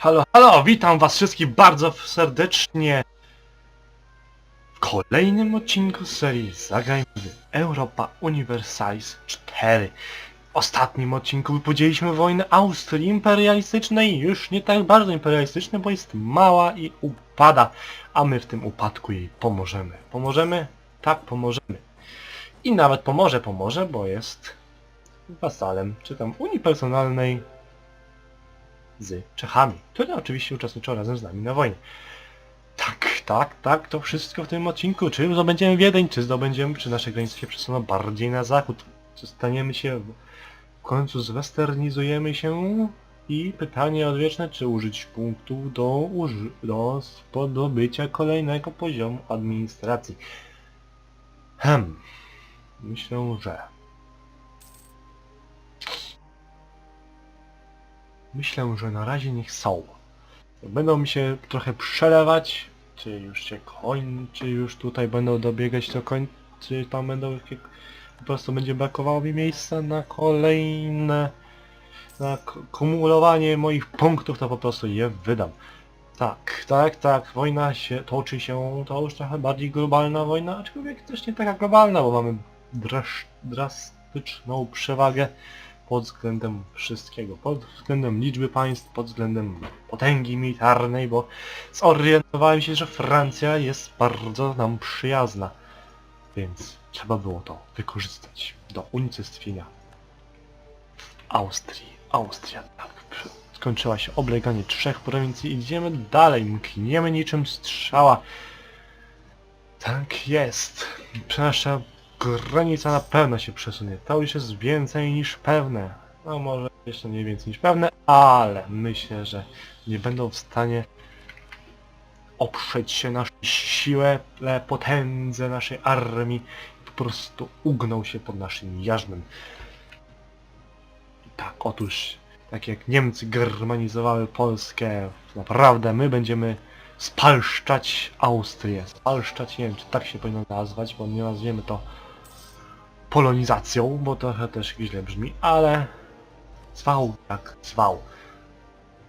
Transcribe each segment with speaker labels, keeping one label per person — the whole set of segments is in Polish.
Speaker 1: Halo, halo, witam was wszystkich bardzo serdecznie w kolejnym odcinku serii Zagrajmy Europa Universalis 4. W ostatnim odcinku wypowiedzieliśmy wojnę Austrii imperialistycznej, już nie tak bardzo imperialistycznej, bo jest mała i upada, a my w tym upadku jej pomożemy. Pomożemy? Tak, pomożemy. I nawet pomoże, pomoże, bo jest wasalem, czy tam Unii Personalnej z Czechami, które oczywiście uczestniczą razem z nami na wojnie. Tak, tak, tak, to wszystko w tym odcinku. Czy zdobędziemy Wiedeń, czy zdobędziemy, czy nasze granice się przesuną bardziej na zachód, czy staniemy się, w końcu zwesternizujemy się i pytanie odwieczne, czy użyć punktów do, uży do kolejnego poziomu administracji. Hem, myślę, że Myślę, że na razie niech są. Będą mi się trochę przelewać, czy już się kończy, już tutaj będą dobiegać do końca, czy tam będą jakie... Po prostu będzie brakowało mi miejsca na kolejne... Na kumulowanie moich punktów, to po prostu je wydam. Tak, tak, tak, wojna się toczy się, to już trochę bardziej globalna wojna, aczkolwiek też nie taka globalna, bo mamy drastyczną przewagę pod względem wszystkiego, pod względem liczby państw, pod względem potęgi militarnej, bo zorientowałem się, że Francja jest bardzo nam przyjazna, więc trzeba było to wykorzystać do unicestwienia Austrii. Austria, tak. Skończyła się obleganie trzech prowincji, idziemy dalej, mkniemy niczym strzała. Tak jest. Nasza granica na pewno się przesunie. To już jest więcej niż pewne. No może jeszcze nie więcej niż pewne, ale myślę, że nie będą w stanie oprzeć się naszej siłę, potędze naszej armii. Po prostu ugną się pod naszym jarzmem. I tak, otóż, tak jak Niemcy germanizowały Polskę, naprawdę my będziemy spalszczać Austrię. Spalszczać, nie wiem czy tak się powinno nazwać, bo nie nazwiemy to polonizacją, bo trochę też źle brzmi, ale zwał jak zwał.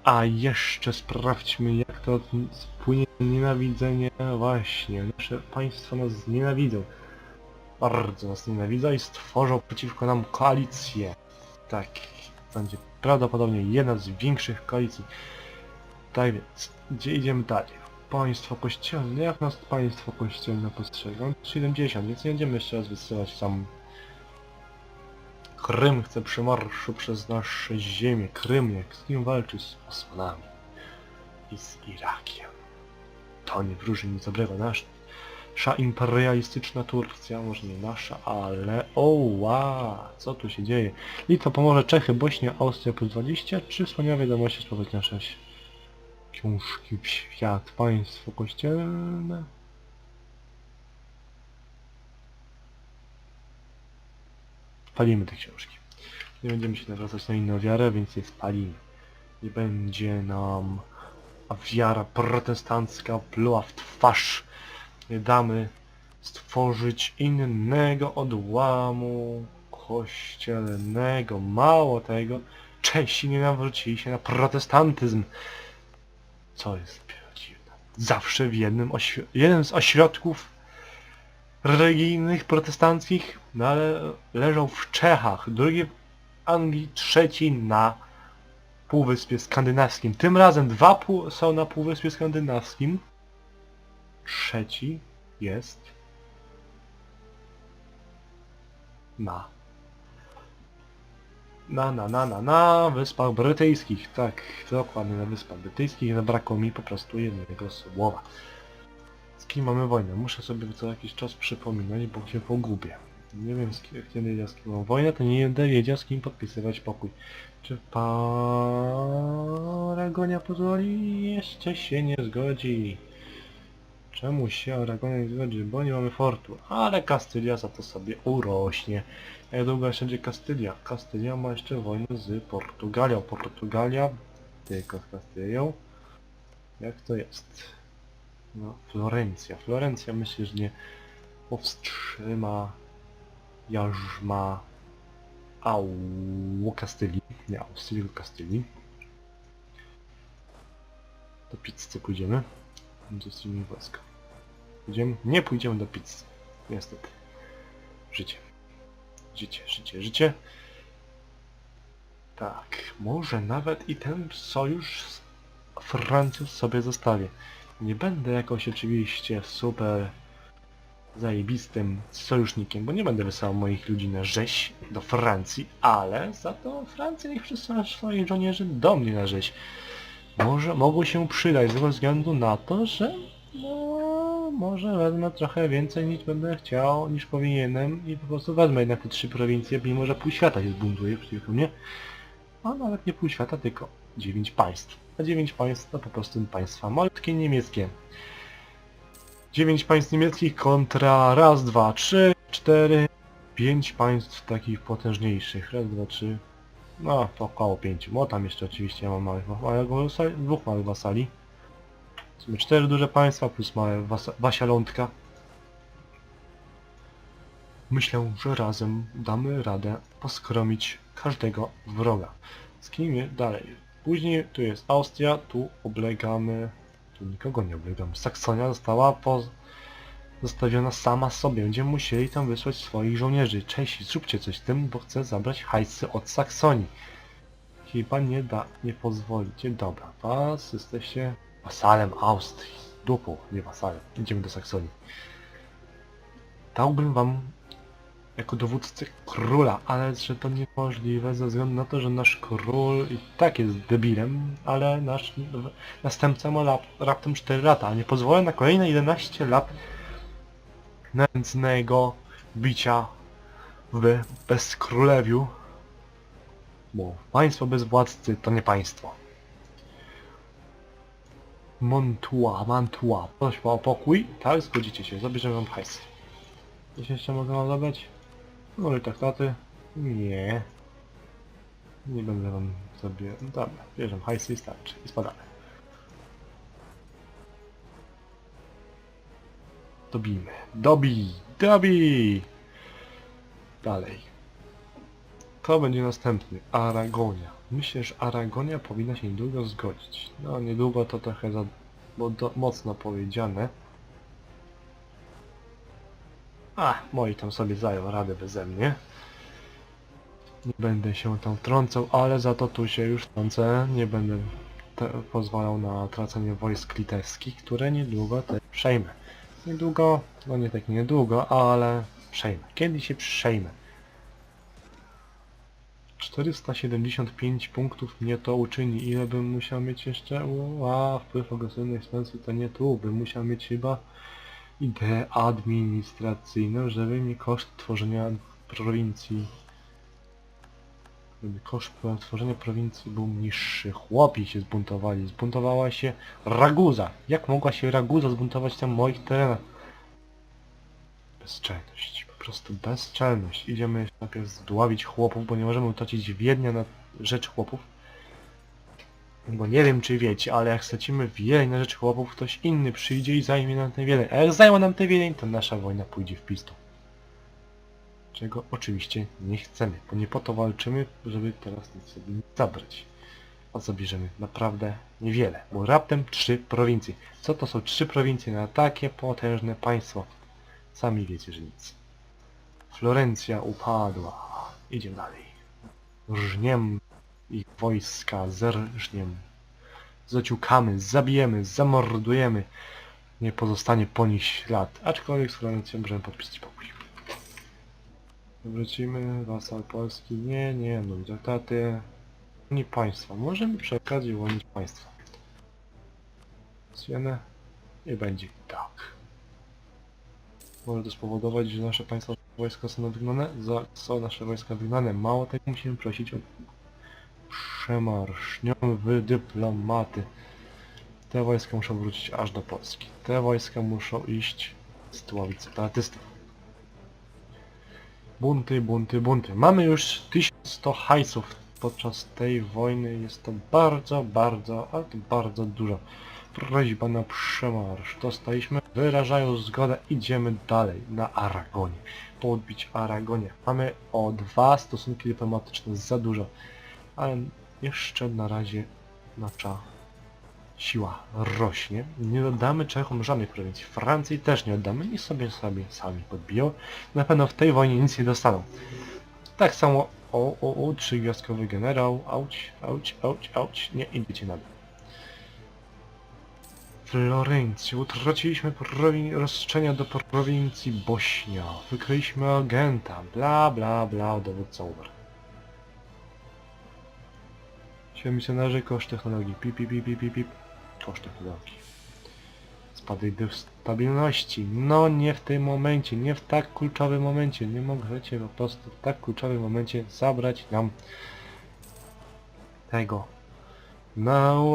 Speaker 1: A jeszcze sprawdźmy jak to spłynie nienawidzenie. Właśnie, nasze państwo nas nienawidzą. Bardzo nas nienawidzą i stworzą przeciwko nam koalicję. Tak, będzie prawdopodobnie jedna z większych koalicji. Tak więc, gdzie idziemy dalej? Państwo kościelne, jak nas państwo kościelne postrzega? 70, więc nie będziemy jeszcze raz wysyłać tam Krym chce przemarszu przez nasze ziemię. Krym jak z nim walczy z Osmanami i z Irakiem. To nie wróży nic dobrego. Nasza imperialistyczna Turcja, może nie nasza, ale... O, wow, co tu się dzieje? Litwa pomoże Czechy, Bośnia, Austria plus 20, czy wspaniałe wiadomości sprawdzać nasze książki w świat, państwo kościelne? Spalimy te książki. Nie będziemy się nawracać na inną wiarę, więc je spalimy. Nie będzie nam wiara protestancka pluła w twarz. Nie damy stworzyć innego odłamu kościelnego. Mało tego, Czesi nie nawrócili się na protestantyzm. Co jest dziwne. Zawsze w jednym jeden z ośrodków religijnych protestanckich, no ale leżą w Czechach, drugi w Anglii, trzeci na Półwyspie Skandynawskim. Tym razem dwa pół są na Półwyspie Skandynawskim. Trzeci jest na na, na, na, na, na Wyspach Brytyjskich. Tak, dokładnie na Wyspach Brytyjskich. Zabrakło mi po prostu jednego słowa. Z kim mamy wojnę? Muszę sobie co jakiś czas przypominać, bo się pogubię. Nie wiem z kim, kiedy z kim mam wojnę, to nie będę wiedział z kim podpisywać pokój. Czy Aragonia pozwoli? Jeszcze się nie zgodzi. Czemu się Aragonia nie zgodzi? Bo nie mamy fortu. Ale Kastylia za to sobie urośnie. Jak długo jeszcze będzie Kastylia? Kastylia ma jeszcze wojnę z Portugalią. Portugalia tylko z Kastylią. Jak to jest? No, Florencja. Florencja myślę, że nie powstrzyma jarzma Au Kastylii. Nie Austrii, tylko Kastylii. Do pizzy pójdziemy. Jesteśmy wojska. Pójdziemy? Nie pójdziemy do pizzy. Niestety. Życie. Życie, życie, życie. Tak, może nawet i ten sojusz z Francją sobie zostawię. Nie będę jakoś oczywiście super zajebistym sojusznikiem, bo nie będę wysyłał moich ludzi na rzeź do Francji, ale za to Francja niech przesyła swoich żołnierzy do mnie na rzeź. Może mogą się przydać ze względu na to, że no, może wezmę trochę więcej niż będę chciał, niż powinienem i po prostu wezmę jednak te trzy prowincje, mimo że pół świata się zbuntuje przeciwko mnie. A nawet nie pół świata, tylko dziewięć państw. A dziewięć państw to po prostu państwa malutkie niemieckie. Dziewięć państw niemieckich kontra raz, dwa, trzy, cztery, pięć państw takich potężniejszych. Raz, dwa, trzy. No, to około pięciu. Bo tam jeszcze oczywiście mam małych, małego dwóch małych wasali. W sumie cztery duże państwa plus małe wasialątka. Myślę, że razem damy radę poskromić każdego wroga. Je- dalej? Później tu jest Austria, tu oblegamy... Tu nikogo nie oblegamy. Saksonia została poz... zostawiona sama sobie. Będziemy musieli tam wysłać swoich żołnierzy. Czesi, zróbcie coś z tym, bo chcę zabrać hajsy od Saksonii. Chyba nie da, nie pozwolicie. Dobra, was jesteście wasalem Austrii. Dupą, nie wasalem. Idziemy do Saksonii. Dałbym wam jako dowódcę króla, ale że to niemożliwe ze względu na to, że nasz król i tak jest debilem, ale nasz następca ma rap, raptem 4 lata, a nie pozwolę na kolejne 11 lat nędznego bicia w bezkrólewiu, bo państwo bez władcy to nie państwo. Montua, Mantua, prośba o pokój, tak, zgodzicie się, zabierzemy wam hajs. Coś jeszcze mogę wam zabrać? Może traktaty? Nie. Nie będę wam sobie... No dobra, bierzemy hajsy i starczy. I spadamy. Dobijmy. Dobij! Dobij! Dalej. To będzie następny. Aragonia. Myślę, że Aragonia powinna się niedługo zgodzić. No niedługo to trochę za... Bo do, mocno powiedziane. A, moi tam sobie zajął radę beze mnie. Nie będę się tam trącał, ale za to tu się już trącę. Nie będę te, pozwalał na tracenie wojsk litewskich, które niedługo też przejmę. Niedługo, no nie tak niedługo, ale przejmę. Kiedy się przejmę? 475 punktów mnie to uczyni. Ile bym musiał mieć jeszcze? Ła, wpływ agresywnej ekspansji to nie tu. Bym musiał mieć chyba ideę administracyjną, żeby mi koszt tworzenia prowincji żeby koszt tworzenia prowincji był niższy. Chłopi się zbuntowali. Zbuntowała się Raguza. Jak mogła się Raguza zbuntować na moich terenach? Bezczelność. Po prostu bezczelność. Idziemy najpierw zdławić chłopów, bo nie możemy utracić Wiednia na rzecz chłopów. Bo nie wiem czy wiecie, ale jak stracimy Wiedeń na rzecz chłopów, ktoś inny przyjdzie i zajmie nam tę Wiedeń. A jak zajmą nam tę Wiedeń, to nasza wojna pójdzie w pizdu. Czego oczywiście nie chcemy, bo nie po to walczymy, żeby teraz nic sobie nie zabrać. A zabierzemy naprawdę niewiele, bo raptem trzy prowincje. Co to są trzy prowincje na takie potężne państwo? Sami wiecie, że nic. Florencja upadła. Idziemy dalej. Rżniem ich wojska, zerżniem. Zaciukamy, zabijemy, zamordujemy. Nie pozostanie po nich ślad. Aczkolwiek z Florencją możemy podpisać pokój. Wrócimy, wasal polski. Nie, nie, no traktaty. Nie państwa. Możemy przy okazji łonić państwa. Nie będzie tak. Może to spowodować, że nasze państwa wojska są wygnane? Za są nasze wojska wygnane. Mało tego musimy prosić o przemarszzniowy dyplomaty. Te wojska muszą wrócić aż do Polski. Te wojska muszą iść stłowić separatystów. Bunty, bunty, bunty. Mamy już 1100 hajsów podczas tej wojny. Jest to bardzo, bardzo, ale to bardzo dużo. Prośba na przemarsz. Dostaliśmy. Wyrażają zgodę. Idziemy dalej na Aragonię. Podbić Aragonię. Mamy o dwa stosunki dyplomatyczne. Za dużo. Ale jeszcze na razie nasza siła rośnie. Nie oddamy Czechom żadnej prowincji. Francji też nie oddamy. Niech sobie sobie sami podbiją. Na pewno w tej wojnie nic nie dostaną. Tak samo o, o, o, trzygwiazdkowy generał. Auć, auć, auć, auć. Nie, idziecie na dół. Florencji. Utraciliśmy prowin- roszczenia do prowincji Bośnia. Wykryliśmy agenta. Bla, bla, bla. Dowódca umarł. Siła misjonarzy, koszt technologii. Pip, pip, pip, pip, pip. Koszt technologii. Spadek do stabilności. No nie w tym momencie, nie w tak kluczowym momencie. Nie możecie po prostu w tak kluczowym momencie zabrać nam tego. No,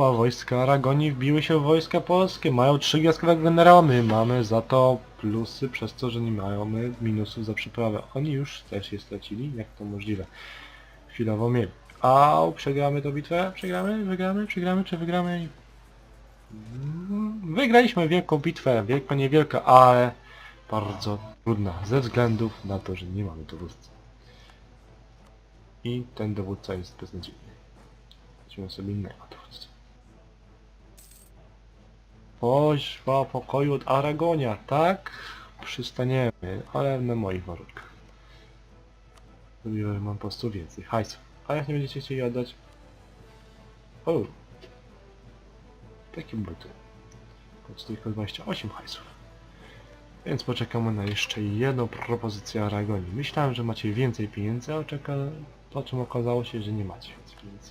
Speaker 1: a wojska Aragonii wbiły się w wojska polskie. Mają trzy gwiazdkowe generała. My mamy za to plusy przez to, że nie mają minusów za przyprawę. Oni już też je stracili. Jak to możliwe? Chwilowo mieli. Au, przegramy tę bitwę? Przegramy? Wygramy? Przegramy? Czy wygramy? Mm, Wygraliśmy wielką bitwę, wielka, niewielka, ale bardzo trudna, ze względów na to, że nie mamy dowódcy. I ten dowódca jest beznadziejny. Weźmy sobie innego dowódcę. Pośwa pokoju od Aragonia, tak? Przystaniemy, ale na moich warunkach. Zrobiłem mam po prostu więcej hajsu. A jak nie będziecie chcieli oddać? O! Takie buty. Kosztuje tylko 28 hajsów. Więc poczekamy na jeszcze jedną propozycję Aragonii. Myślałem, że macie więcej pieniędzy, a czeka... po czym okazało się, że nie macie więcej pieniędzy.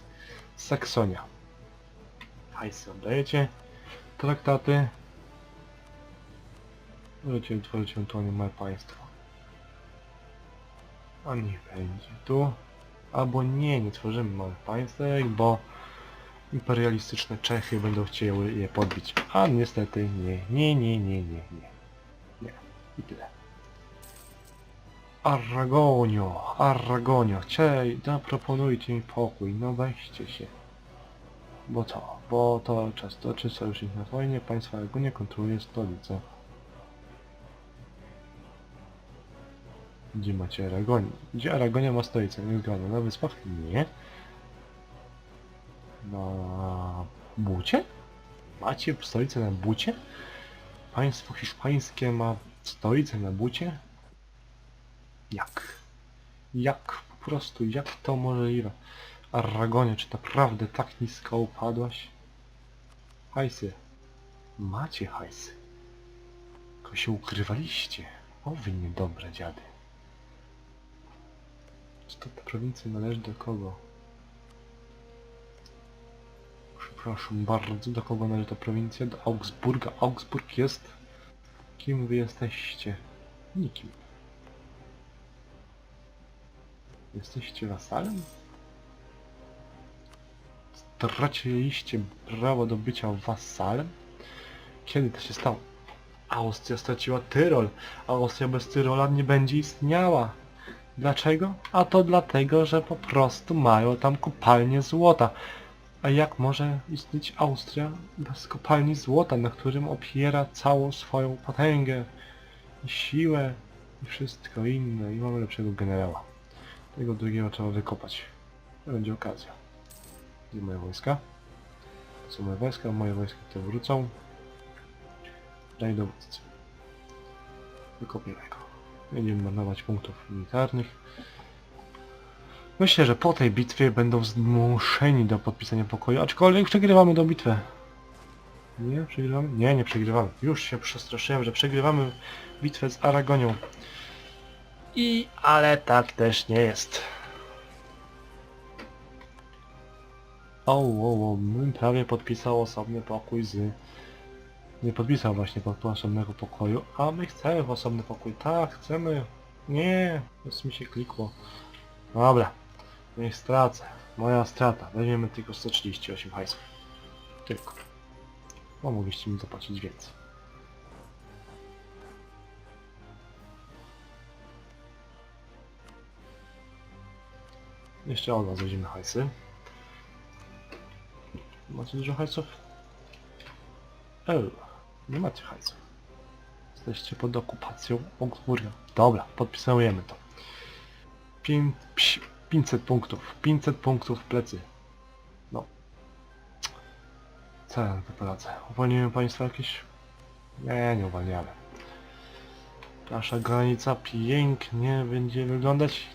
Speaker 1: Saksonia. Hajsy oddajecie. Traktaty. Możecie utworzyć ewentualnie małe państwo. A niech będzie tu. Albo nie, nie tworzymy małych państwek, bo imperialistyczne Czechy będą chciały je podbić. A niestety nie, nie, nie, nie, nie, nie. Nie. I tyle. Aragonio, Aragonio, chcieli, zaproponujcie mi pokój, no weźcie się. Bo co? Bo to czas toczy sojusznik na wojnie, państwa Aragonia kontroluje stolicę. Gdzie macie Aragonię? Gdzie Aragonia ma stolicę? Nie zgadza. Na wyspach? Nie. Na Bucie? Macie stolicę na Bucie? Państwo hiszpańskie ma stolicę na Bucie? Jak? Jak? Po prostu, jak to możliwe? Aragonia, czy naprawdę tak nisko upadłaś? Hajsy. Macie hajsy. Tylko się ukrywaliście. O wy niedobre dziady. Ta prowincja należy do kogo? Przepraszam bardzo, do kogo należy ta prowincja? Do Augsburga. Augsburg jest... Kim wy jesteście? Nikim. Jesteście wasalem? Straciliście prawo do bycia wasalem? Kiedy to się stało? Austria straciła Tyrol. Austria bez Tyrola nie będzie istniała. Dlaczego? A to dlatego, że po prostu mają tam kopalnie złota. A jak może istnieć Austria bez kopalni złota, na którym opiera całą swoją potęgę i siłę i wszystko inne i mamy lepszego generała. Tego drugiego trzeba wykopać. Będzie okazja. Gdzie moje wojska? To są moje wojska, moje wojska te wrócą. Daj dowódcy. Wykopiemy go. Będziemy marnować punktów militarnych. Myślę, że po tej bitwie będą zmuszeni do podpisania pokoju, aczkolwiek przegrywamy do bitwy. Nie, przegrywamy? Nie, nie przegrywamy. Już się przestraszyłem, że przegrywamy bitwę z Aragonią. I... ale tak też nie jest. O, o, bym prawie podpisał osobny pokój z... Nie podpisał właśnie pod osobnego pokoju, a my chcemy w osobny pokój. Tak, chcemy. Nie, już mi się klikło. Dobra, niech stracę. Moja strata. Weźmiemy tylko 138 hajsów. Tylko. Bo mogliście mi zapłacić więcej. Jeszcze od was weźmiemy hajsy. Macie dużo hajsów? O, nie macie hajsów. Jesteście pod okupacją Augsburga. Dobra, podpisujemy to. Pię- psi- 500 punktów. 500 punktów w plecy. No. Co ja na? Uwolnimy państwo jakieś? Nie, nie uwalniamy. Nasza granica pięknie będzie wyglądać.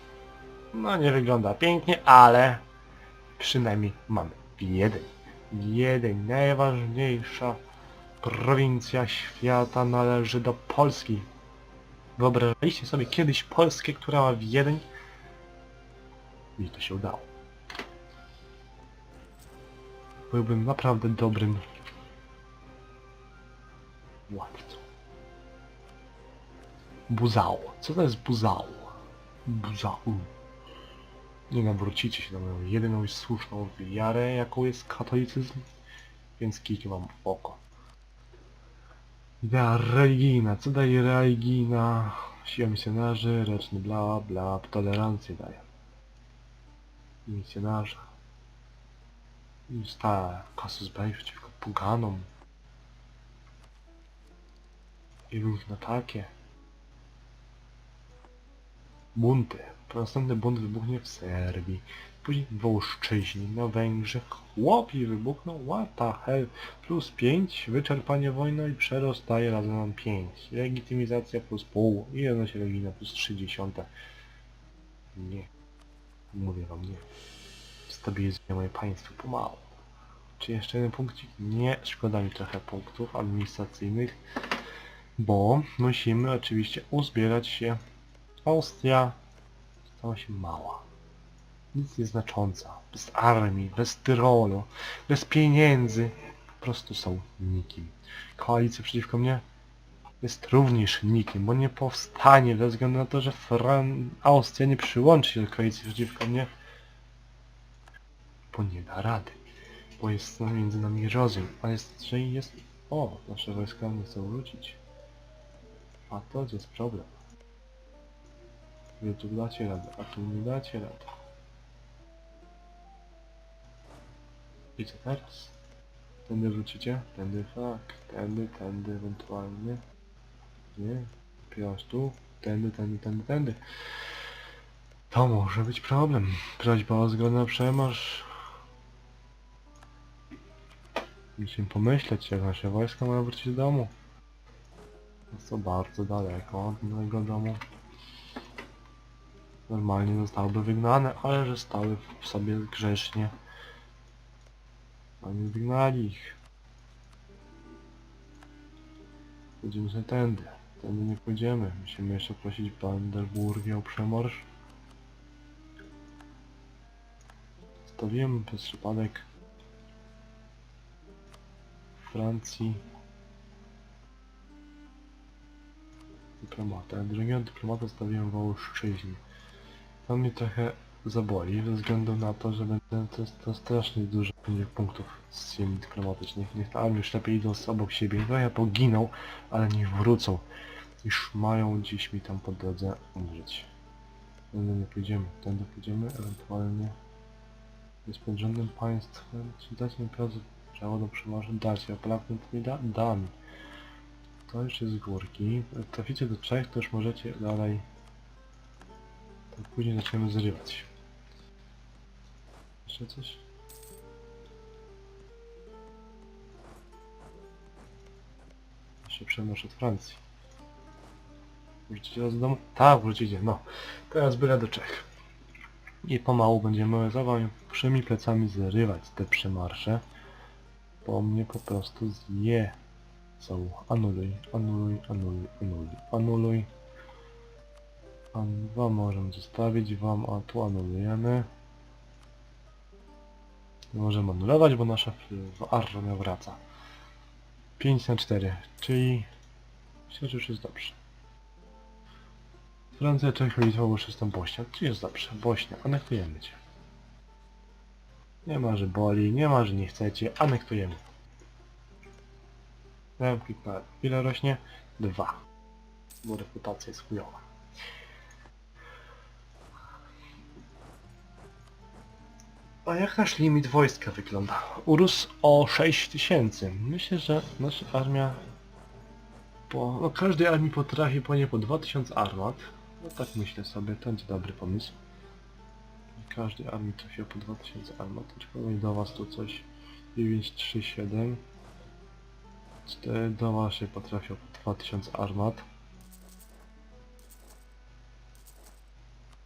Speaker 1: No nie wygląda pięknie, ale przynajmniej mamy jeden. Jeden, najważniejsza prowincja świata należy do Polski. Wyobrażaliście sobie kiedyś Polskę, która ma Wiedeń? I to się udało. Byłbym naprawdę dobrym władcą. Buzał. Co to jest buzał? Buzał. Nie nawrócicie się na moją jedyną i słuszną wiarę, jaką jest katolicyzm, więc kijcie wam w oko. Idea religijna. Co daje religijna? Siła misjonarzy, reczny bla bla, tolerancję daje. Misjonarza. I stała kasus belli przeciwko poganom. I różne takie. Bunty. Następny bunt wybuchnie w Serbii. Później w Wołszczyźnie, na Węgrzech. Chłopi wybuchną, what the hell. Plus 5, wyczerpanie wojny i przerost daje razem nam 5. Legitymizacja plus pół i jedność religijna plus 30. Nie. Mówię wam nie. Stabilizuje moje państwo pomału. Czy jeszcze jeden punkcik? Nie, szkoda mi trochę punktów administracyjnych, bo musimy oczywiście uzbierać się. Austria stała się mała. Nic nieznacząca. Bez armii, bez Tyrolu, bez pieniędzy. Po prostu są nikim. Koalicja przeciwko mnie jest również nikim, bo nie powstanie ze względu na to, że Fran... Austria nie przyłączy się do koalicji przeciwko mnie, bo nie da rady. Bo jest między nami rozum, a jest, że jest... O, nasze wojska nie chcą wrócić. A to jest problem. Wy tu dacie radę, a tu nie dacie rady. I co teraz? Tędy wrócicie? Tędy tak, tędy, tędy ewentualnie. Nie, piłaś tu, tędy, tędy, tędy, tędy. To może być problem. Prośba o zgodę na przemarsz. Musimy pomyśleć, jak nasze wojska mają wrócić do domu. Jest to bardzo daleko od mojego domu. Normalnie zostałyby wygnane, ale że stały w sobie grzecznie. A nie wygnali ich. Pójdziemy sobie tędy. Tędy nie pójdziemy. Musimy jeszcze prosić Brandenburgię o przemarsz. Stawiłem przez przypadek Francji dyplomata. Drugiego dyplomata stawiłem w Wołszczyźnie. To mnie trochę zaboli, ze względu na to, że będę, to, to strasznie dużo będzie punktów z ziemi dyplomatycznych. Niech ta armia już lepiej idą z obok siebie. No ja poginą, ale niech wrócą. Już mają gdzieś mi tam po drodze umrzeć. Tędy nie pójdziemy, tędy pójdziemy, ewentualnie jest podrzędnym państwem. Czy dać mi prawo prawo do przemarzu? Dać, a Polak mi to nie da? Da mi. To jest z górki. Traficie do Czech, to już możecie dalej to później zaczniemy zrywać. Jeszcze coś? Przemarsz od Francji. Wrócicie do domu? Tak, wrócicie, no. Teraz byle do Czech. I pomału będziemy za wami wszymi plecami zrywać te przemarsze. Bo mnie po prostu zje. Są anuluj, anuluj, anuluj, anuluj, anuluj. An wam możemy zostawić, wam, a tu anulujemy. Możemy anulować, bo nasza armia wraca. 5 na 4, czyli myślę, że już jest dobrze. Francja, Czechy, Litwa, jestem Bośnia, czy jest dobrze? Bośnia, anektujemy cię. Nie ma, że boli, nie ma, że nie chcecie, anektujemy. Dałem. Ile rośnie? Dwa. Bo reputacja jest chujowa. A jak nasz limit wojska wygląda? Urósł o 6000. Myślę, że nasza armia... Po, no każdej armii potrafi po nie po 2000 armat. No tak myślę sobie, to będzie dobry pomysł. Każdej armii trafiło po 2000 armat. Czy powiem do was tu coś? 937. Cztery do waszej potrafią 2000 armat.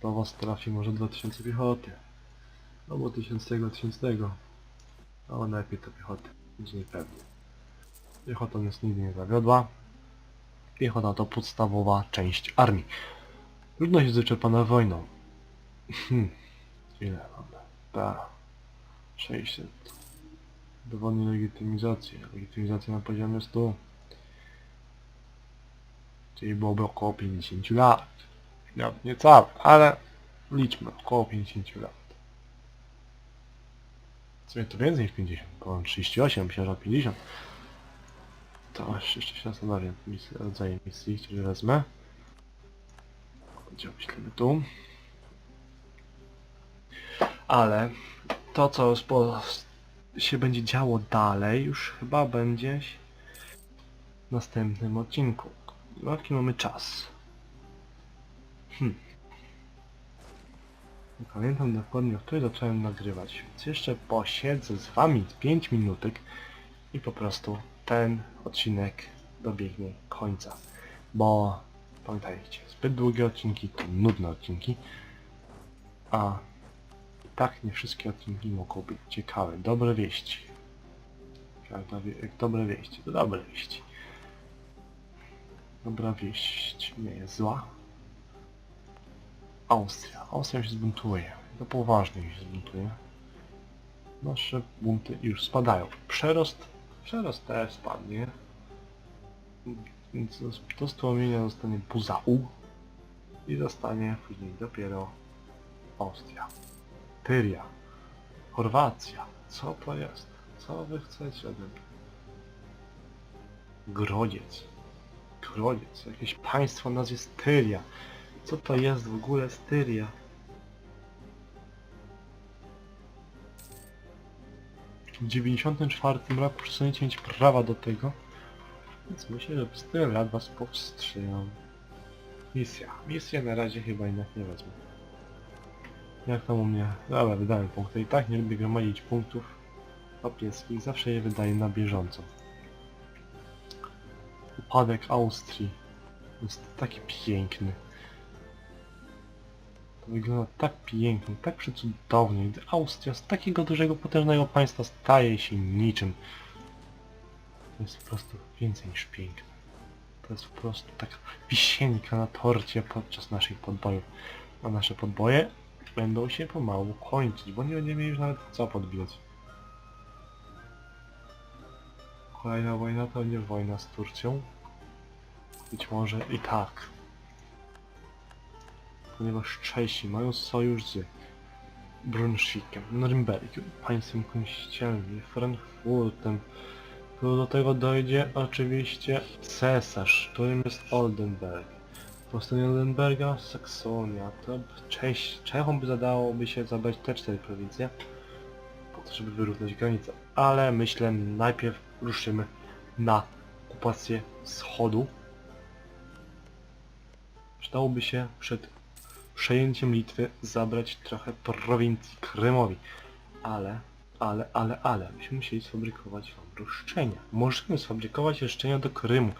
Speaker 1: Do was trafi może 2000 piechoty. Albo 1000 tego, 1000 tego. No najlepiej to piechoty. Będzie niepewnie. Piechota nas nigdy nie zawiodła. Piechota to podstawowa część armii. Ludność jest wyczerpana wojną. Hmm. Ile mamy? Ta. 600. Dowodnie legitymizacji. Legitymizacja na poziomie 100. Czyli byłoby około 50 lat. No, nie całe, ale liczmy, około 50 lat. W sumie to więcej niż 50, około 38, myślę, że 50. To jeszcze się zastanawiam, misję, rodzaje misji, które wezmę. Gdzie myślimy tu. Ale to co się będzie działo dalej już chyba będzie w następnym odcinku. Jaki mamy czas? Hmm. Nie pamiętam dokładnie, o której zacząłem nagrywać, więc jeszcze posiedzę z wami 5 minutek i po prostu ten odcinek dobiegnie końca. Bo pamiętajcie, zbyt długie odcinki to nudne odcinki, a i tak nie wszystkie odcinki mogą być ciekawe. Dobre wieści. Jak, do, jak dobre wieści, to dobre wieści. Dobra wieść nie jest zła. Austria. Austria się zbuntuje. To poważnie się zbuntuje. Nasze bunty już spadają. Przerost, przerost też spadnie. Więc do stłumienia zostanie Buzału i zostanie później dopiero Austria. Tyria. Chorwacja. Co to jest? Co wy chcecie ode mnie? Grodziec. Grodziec. Jakieś państwo nazwie Styria. Co to jest w ogóle Styria? W 94 roku przestaniecie mieć prawa do tego. Więc myślę, że lat was powstrzymam. Misja. Misję na razie chyba jednak nie wezmę. Jak tam u mnie? Dobra, wydałem punkty. I tak nie lubię gromadzić punktów papieskich. Zawsze je wydaję na bieżąco. Upadek Austrii. Jest taki piękny. Wygląda tak pięknie, tak przecudownie, gdy Austria z takiego dużego, potężnego państwa staje się niczym. To jest po prostu więcej niż piękne. To jest po prostu taka wisienka na torcie podczas naszych podbojów. A nasze podboje będą się pomału kończyć, bo nie będziemy już nawet co podbijać. Kolejna wojna to nie wojna z Turcją. Być może i tak. Ponieważ Czesi mają sojusz z Brunswickiem, Norymbergiem, państwem kościelnym, Frankfurtem. Tu do tego dojdzie oczywiście cesarz, którym jest Oldenburg. Po stronie Oldenburga Saksonia. To Cześ, Czechom by zadałoby się zabrać te cztery prowincje, po to żeby wyrównać granicę. Ale myślę najpierw ruszymy na okupację wschodu. Przydałoby się przed przejęciem Litwy zabrać trochę prowincji Krymowi. Ale, ale, ale, ale, byśmy musieli sfabrykować wam roszczenia. Możemy sfabrykować roszczenia do Krymu.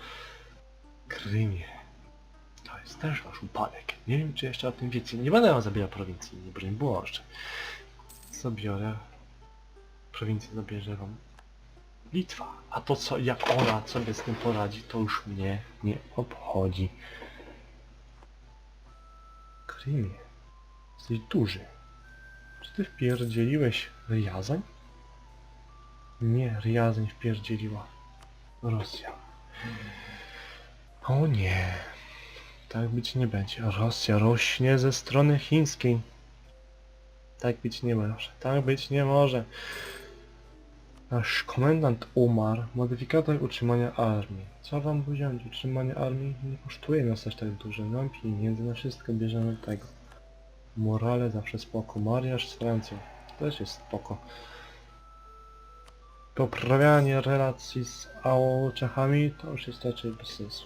Speaker 1: Krymie. To jest też wasz upadek. Nie wiem, czy jeszcze o tym wiecie. Nie będę wam zabierał prowincji, nie broń jeszcze. Zabiorę... Prowincję zabierze wam Litwa. A to co, jak ona sobie z tym poradzi, to już mnie nie obchodzi. Krymie, jesteś duży. Czy ty wpierdzieliłeś Riazań? Nie, Riazań wpierdzieliła Rosja. O nie. Tak być nie będzie. Rosja rośnie ze strony chińskiej. Tak być nie może. Tak być nie może. Nasz komendant umarł. Modyfikator utrzymania armii. Co wam wziąć? Utrzymanie armii nie kosztuje nas aż tak dużo. Mam pieniędzy na wszystko, bierzemy tego. Morale zawsze spoko. Mariaż z Francją. Też jest spoko. Poprawianie relacji z AO Czechami to już jest raczej bez sensu.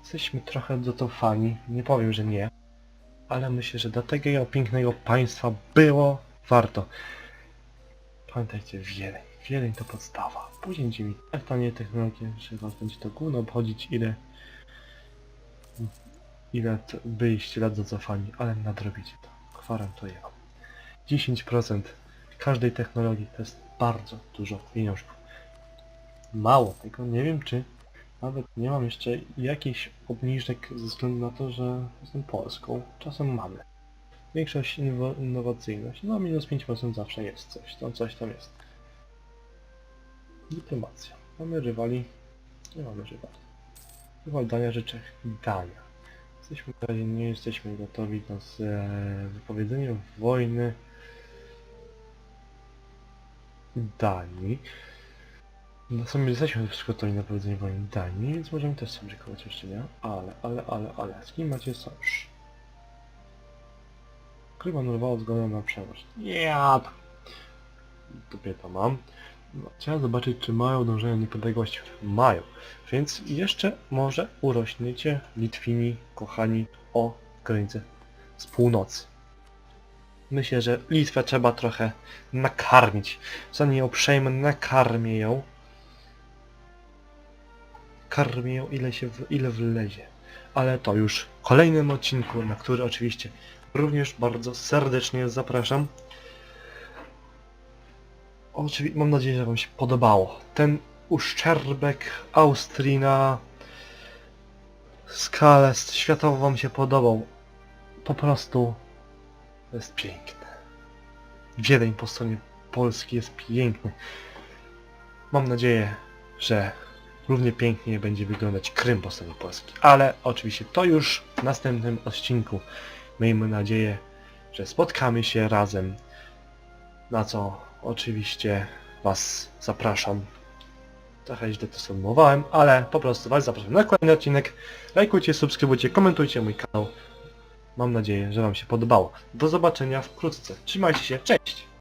Speaker 1: Jesteśmy trochę dotowani, nie powiem, że nie. Ale myślę, że dla takiego pięknego państwa było warto. Pamiętajcie, Wieleń. Wieleń to podstawa. Później mi tak tanie technologie, że was będzie to gówno obchodzić, ile... Ile byliście lat zacofani, ale nadrobicie to. Gwaram to ja. 10% każdej technologii to jest bardzo dużo pieniążków. Mało tego, nie wiem czy nawet nie mam jeszcze jakichś obniżek ze względu na to, że jestem Polską. Czasem mamy. Innowa- innowacyjność. No minus 5% zawsze jest coś. Tam coś tam jest. Dyplomacja. Mamy rywali. Nie mamy rywali. Rywal Dania życzę Dania. Jesteśmy w razie nie jesteśmy gotowi do z e, wypowiedzeniem wojny Danii. No sami jesteśmy przygotowani na prowadzenie wojny Danii, więc możemy też sobie szykować jeszcze nie? Ale, ale, ale, ale, z kim macie sojusz? Kryma nurwało zgodę na przemoc. Ja Tupie to mam. No, trzeba zobaczyć, czy mają dążenie do niepodległości. Mają. Więc jeszcze może urośniecie Litwini, kochani, o granicę z północy. Myślę, że Litwę trzeba trochę nakarmić. Zanim ją przejmę, nakarmię ją. Karmię ją ile się w, ile wlezie. Ale to już w kolejnym odcinku, na który oczywiście również bardzo serdecznie zapraszam. Oczywiście mam nadzieję, że Wam się podobało. Ten uszczerbek Austrii na skalę światową Wam się podobał. Po prostu jest piękne. Wiedeń po stronie Polski jest piękny. Mam nadzieję, że równie pięknie będzie wyglądać Krym po stronie Polski. Ale oczywiście to już w następnym odcinku. Miejmy nadzieję, że spotkamy się razem. Na co oczywiście Was zapraszam. Trochę źle to sformułowałem, ale po prostu Was zapraszam na kolejny odcinek. Lajkujcie, subskrybujcie, komentujcie mój kanał. Mam nadzieję, że Wam się podobało. Do zobaczenia wkrótce. Trzymajcie się, cześć!